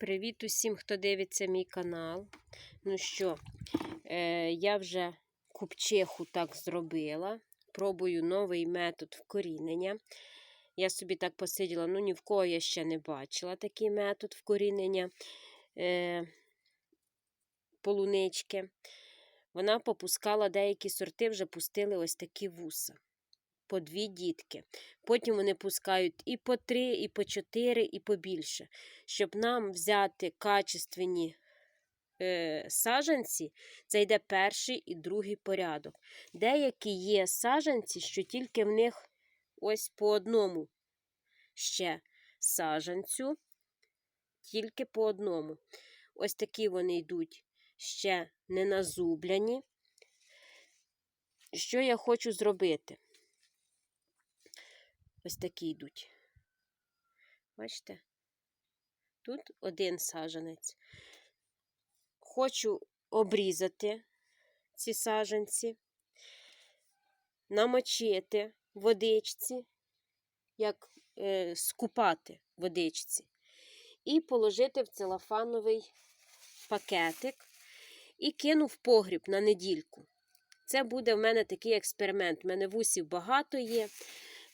Привіт усім, хто дивиться мій канал. Ну що, е, я вже купчиху так зробила. Пробую новий метод вкорінення. Я собі так посиділа, ну ні в кого я ще не бачила такий метод вкорінення е, полунички. Вона попускала деякі сорти, вже пустили ось такі вуса. По дві дітки. Потім вони пускають і по три, і по чотири, і побільше. Щоб нам взяти качественні е, саджанці, це йде перший і другий порядок. Деякі є саджанці, що тільки в них ось по одному ще саджанцю, тільки по одному. Ось такі вони йдуть ще не назубляні. Що я хочу зробити? Ось такі йдуть. Бачите? Тут один саджанець. Хочу обрізати ці саджанці, намочити водичці, як е, скупати водичці, і положити в целофановий пакетик і кину в погріб на недільку. Це буде в мене такий експеримент. У мене вусів багато є.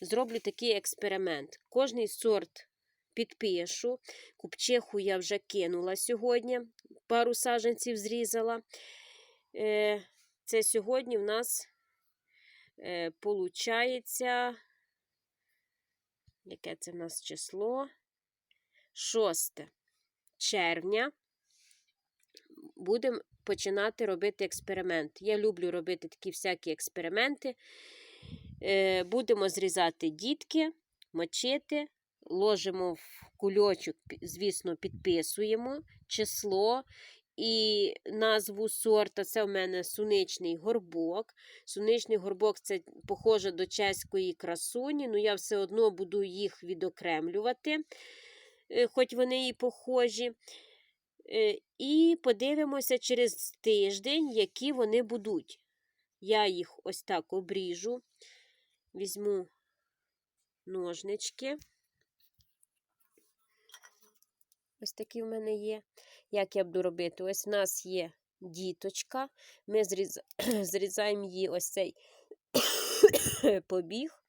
Зроблю такий експеримент. Кожний сорт підпишу. Купчиху я вже кинула сьогодні. Пару саджанців зрізала. Е, Це сьогодні в нас е, получається, яке це в нас число? 6 червня. Будемо починати робити експеримент. Я люблю робити такі всякі експерименти. Е, Будемо зрізати дітки, мочити, ложимо в кульочок, звісно, підписуємо число і назву сорта. Це в мене суничний горбок. Суничний горбок це похоже до чеської красуні, але я все одно буду їх відокремлювати, е, хоч вони і похожі. Е, І подивимося через тиждень, які вони будуть. Я їх ось так обріжу, візьму ножнички. Ось такі в мене є. Як я буду робити? Ось в нас є діточка. Ми зріз... зрізаємо її ось цей побіг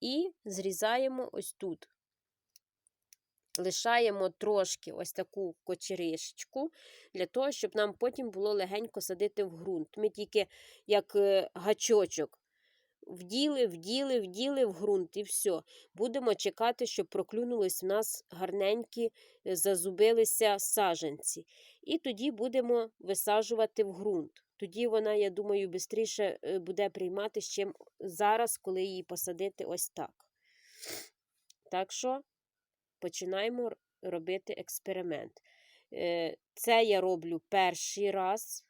і зрізаємо ось тут. Лишаємо трошки ось таку кочеришечку, для того, щоб нам потім було легенько садити в ґрунт. Ми тільки як е, гачочок вділи, вділи, вділи в ґрунт і все. Будемо чекати, щоб проклюнулись в нас гарненькі, е, зазубилися саженці. І тоді будемо висаджувати в ґрунт. Тоді вона, я думаю, швидше буде приймати, чим зараз, коли її посадити ось так. Так що починаємо робити експеримент. Е, Це я роблю перший раз.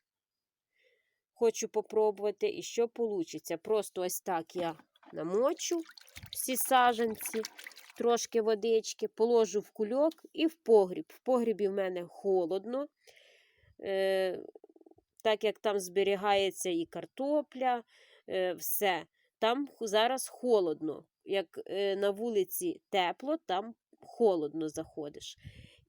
Хочу попробувати, і що вийде. Просто ось так я намочу всі саженці, трошки водички, положу в кульок і в погріб. В погрібі в мене холодно, Е, так як там зберігається і картопля, е, все. Там зараз холодно. Як е, на вулиці тепло, там холодно заходиш.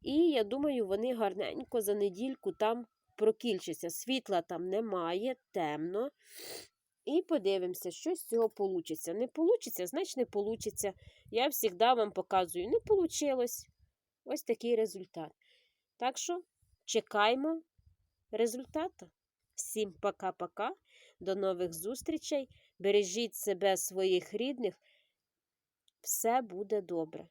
І я думаю, вони гарненько за недільку там прокільчаться. Світла там немає, темно. І подивимося, що з цього вийде. Не вийде, значить не вийде. Я завжди вам показую, не вийшло. Ось такий результат. Так що чекаємо результату. Всім пока-пока. До нових зустрічей. Бережіть себе, своїх рідних. Все буде добре.